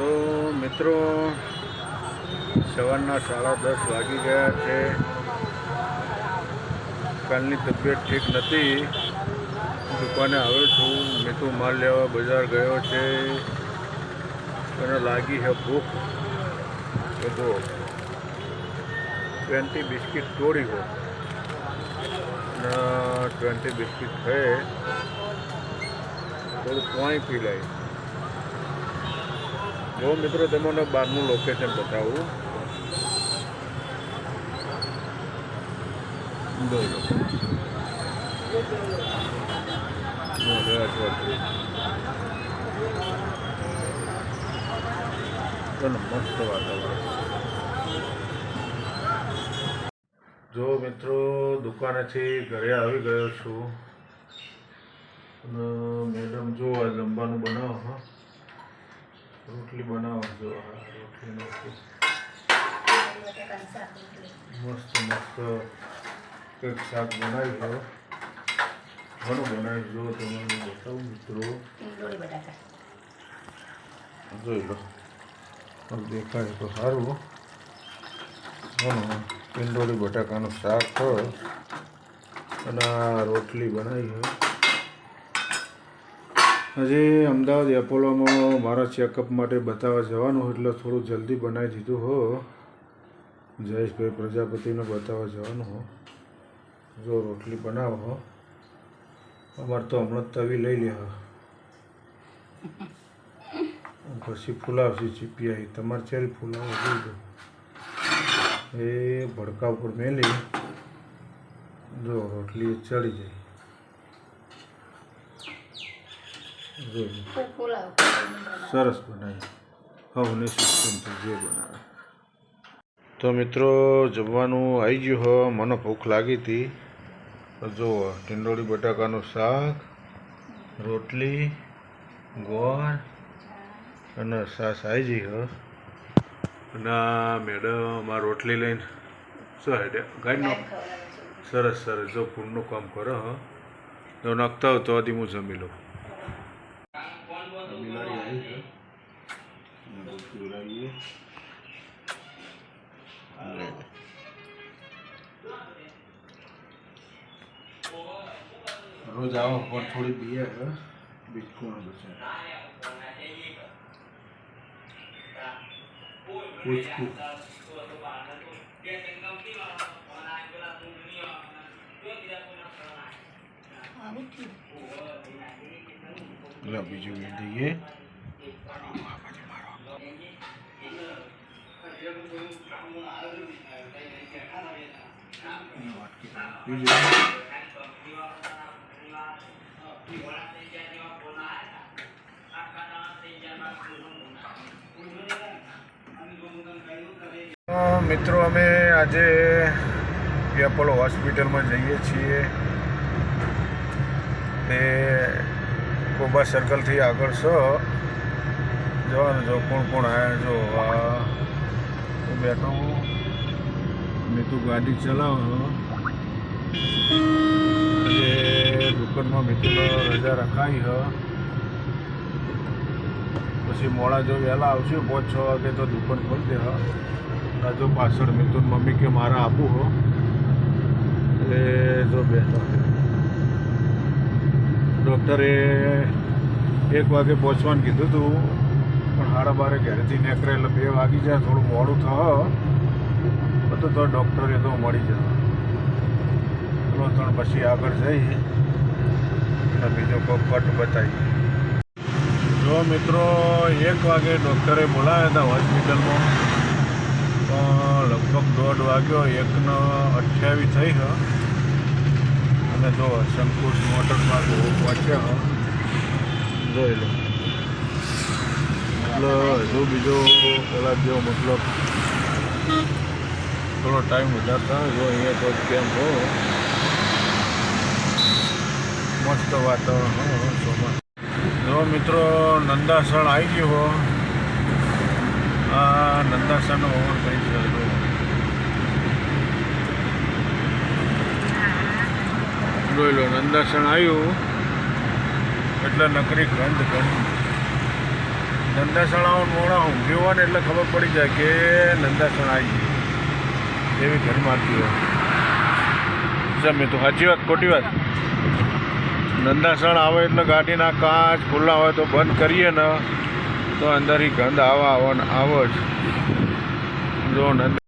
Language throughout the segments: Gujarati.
તો મિત્રો, સવારના સાડા દસ વાગી ગયા છે. કાલની તબિયત ઠીક નથી. દુકાને આવ્યો છું. મીઠું માલ લેવા બજાર ગયો છે. અને લાગી છે ભૂખ. બધો. ટ્વેન્ટી બિસ્કિટ તોડી ગયો અને ટ્વેન્ટી બિસ્કિટ થઈ થોડું પાણી પી લઈ જો મિત્રો, તમને બહારનું લોકેશન બતાવું. મસ્ત વાતાવરણ. જો મિત્રો, દુકાનેથી ઘરે આવી ગયો છું. મેડમ, જો આ જમવાનું બનાવો, હા. રોટલી બનાવજો રોટલી મસ્ત. મસ્ત કંઈક શાક બનાવી દો. ઘણું બનાવી દો, તમને બતાવું મિત્રો. જોઈ લો. દેખાય તો સારું. ઘણું પિંડોળી બટાકાનું શાક હોય. અને રોટલી બનાવી છે હજી અમદાવાદ એપોલોમાં મારા ચેકઅપ માટે બતાવવા જવાનું એટલે થોડું જલ્દી બનાવી દીધું હો. જયેશભાઈ પ્રજાપતિને બતાવવા જવાનું હો. જો રોટલી બનાવો હો. અમારે તો હમણાં તવી લઈ લે પછી ફુલાવશે ચીપીઆઈ તમારે ચેરી ફુલાવો જોઈ એ ભડકા ઉપર મેલી. જો રોટલી ચડી જાય. સરસ બનાવી હવને સિસ્ટમથી જે બનાવે. તો મિત્રો, જમવાનું આવી ગયું હો, મને ભૂખ લાગી હતી. જુઓ ટીંડોળી બટાકાનું શાક, રોટલી, ગોળ અને સાસ આવી ગઈ હો. અને મેડમ આ રોટલી લઈને શું હેડે ગાડી નો સરસ સરસ. જો ફૂડનું કામ કરો હો. તો નાખતા હોય તો આથી હું જમી લઉં બિલાડી આવી છે અને દૂધ પીવડાવીએ લે. રોજ આવો પણ થોડી પીએ હે બિસ્કુટ મિત્રો અમે આજે એપોલો હોસ્પિટલમાં જઈએ છીએ. તે કોબા સર્કલથી આગળ છો. જવાનું જો કોણ કોણ આવ્યા જો હું બેઠો હું. મેં તું ગાડી ચલાવો આજે દુકાનમાં મિતુનો રજા રખાઈ હ. પછી મોડા જો વહેલા આવશે, પાંચ છ વાગે તો દુકાન ખોલી દે હા. પાછળ મિતુન મમ્મી કે મારા આપું હો. એટલે જો બેઠો. ડૉક્ટરે એક વાગે પહોંચવાનું કીધું હતું પણ સાડા બારે ઘરેથી નીકળે એટલે બે વાગી જાય, થોડું મોડું થયો તો તો ડૉક્ટરે તો મળી જશે. ચલો ત્રણ પછી આગળ જઈ, અને બીજો કોઈ કટ બતાવી. જો મિત્રો, એક વાગે ડૉક્ટરે બોલાવ્યા હતા હોસ્પિટલમાં પણ લગભગ દોઢ વાગ્યો, એકનો અઠ્યાવીસ થઈ હ અને જો શંકુશ મોટરમાં પહોંચ્યા જોઈ લો. મતલબ હજુ બીજો પેલા જેવો મતલબ થોડો ટાઈમ વધારતા જો અહીંયા તો કેમ હો? મસ્ત વાતાવરણ હો ચોમાસું. જો મિત્રો, નંદાસણ આવી ગયો હો. આ નંદાસણનો ઓવર છે, જો. જોઈ લો, નંદાસણ આવ્યું. એટલે નકરી ગંધ ગંધ નંદાસણાઓ મોડા ઊંઘ્યો હોય ને એટલે ખબર પડી જાય કે નંદાસણા આવી એવી ઘર મારતી હોય. જમે તો સાચી વાત, ખોટી વાત. નંદાસણ આવે એટલે ગાડીના કાચ ખુલ્લા હોય તો બંધ કરીએ ને, તો અંદરથી ગંધ આવા, આવો ને આવો જ. જો નંદ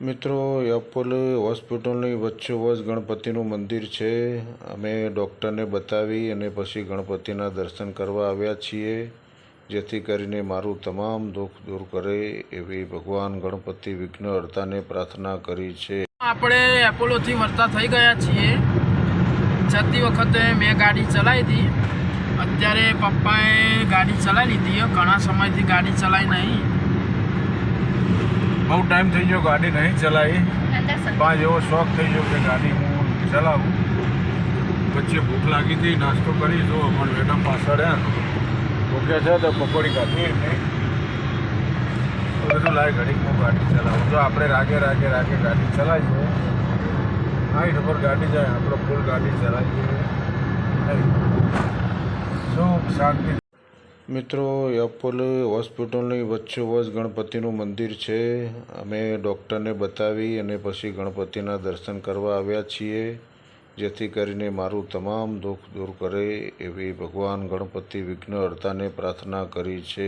મિત્રો અપોલો હોસ્પિટલની વચ્ચોવચ ગણપતિનું મંદિર છે. અમે ડૉક્ટરને બતાવી અને પછી ગણપતિના દર્શન કરવા આવ્યા છીએ, જેથી કરીને મારું તમામ દુઃખ દૂર કરે એવી ભગવાન ગણપતિ વિઘ્નહર્તાને પ્રાર્થના કરી છે. આપણે એપોલોથી વર્તા થઈ ગયા છીએ. જતી વખતે મેં ગાડી ચલાવી હતી અત્યારે પપ્પાએ ગાડી ચલાવી લીધી. ઘણા સમયથી ગાડી ચલાવી નહીં. બહુ ટાઈમ થઈ ગયો ગાડી નહીં ચલાવી. પાંચ એવો શોખ થઈ ગયો કે ગાડી હું ચલાવું. વચ્ચે ભૂખ લાગી હતી નાસ્તો કરી જો અમારા મેડમ પાછળ ભૂખ્યા છે તો પકોડી કાઢી એમને તો બધું લાય ઘડીક હું ગાડી ચલાવું. જો આપણે રાગે રાગે રાગે ગાડી ચલાવીએ હાઈટ ઉપર ગાડી જાય આપણે ફૂલ ગાડી ચલાવીએ. શું શાંતિ મિત્રો એપોલો હોસ્પિટલની વચ્ચોવચ ગણપતિનું મંદિર છે. અમે ડૉક્ટરને બતાવી અને પછી ગણપતિના દર્શન કરવા આવ્યા છીએ, જેથી કરીને મારું તમામ દુઃખ દૂર કરે એવી ભગવાન ગણપતિ વિઘ્નહર્તાને પ્રાર્થના કરી છે.